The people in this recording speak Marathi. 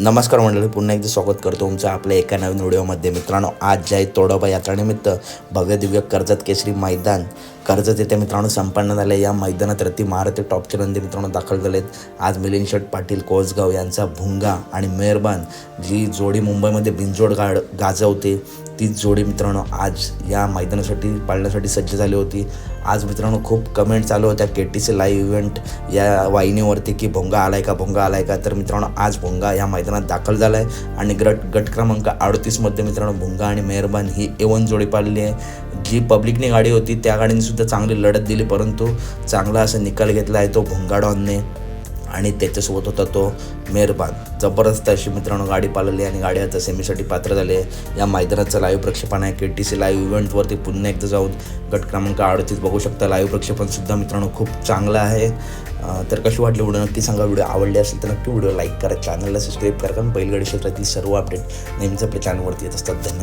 नमस्कार मंडळी पुन्हा एकदा स्वागत करतो तुमचं आपल्या एका नवीन व्हिडिओमध्ये. मित्रांनो आज जय तोडोबा यात्रानिमित्त भव्य दिव्य कर्जत केसरी मैदान कर्जत येथे मित्रांनो संपन्न झाले. या मैदानात रती महारथी टॉपचे नंदी मित्रांनो दाखल झालेत. आज मिलिंद शेठ पाटील कोसगाव यांचा भुंगा आणि मेहरबान जी जोडी मुंबईमध्ये बिंजोड गाड गाजवते. तीच जोडी मित्रांनो आज या मैदानासाठी पाळण्यासाठी सज्ज झाली होती. आज मित्रांनो खूप कमेंट चालू होत्या. K T C live event या वाहिनीवरती की भोंगा आलाय का भोंगा आलाय का? तर मित्रांनो आज भोंगा या मैदानात दाखल झाला आहे आणि गट गट क्रमांक अडतीसमध्ये मित्रांनो भोंगा आणि मेहरबान ही एवन जोडी पाळली आहे. जी पब्लिकने गाडी होती त्या गाडीने सुद्धा चांगली लढत दिली परंतु चांगला असा निकाल घेतला आहे तो भोंगा डॉनने आणि त्याच्यासोबत होता तो मेहरबान. जबरदस्त अशी मित्रांनो गाडी पाळली आणि गाडी आता सेमीसाठी पात्र झाले या मैदानाचं लाईव्ह प्रक्षेपण आहे. के टी सी लाईव्ह इव्हेंटवरती पुन्हा एकदा जाऊन गट क्रमांक अडतीस बघू शकता. लाईव्ह प्रक्षेपणसुद्धा मित्रांनो खूप चांगलं आहे. तर कशी वाटली व्हिडिओ? नक्की सांगा. व्हिडिओ आवडले असेल तर नक्की व्हिडिओ लाईक करा. चॅनलला सबस्क्राईब करा. कारण बैलगाडी क्षेत्रातील सर्व अपडेट नेहमीच आपल्या चॅनलवरती येत असतात. धन्यवाद.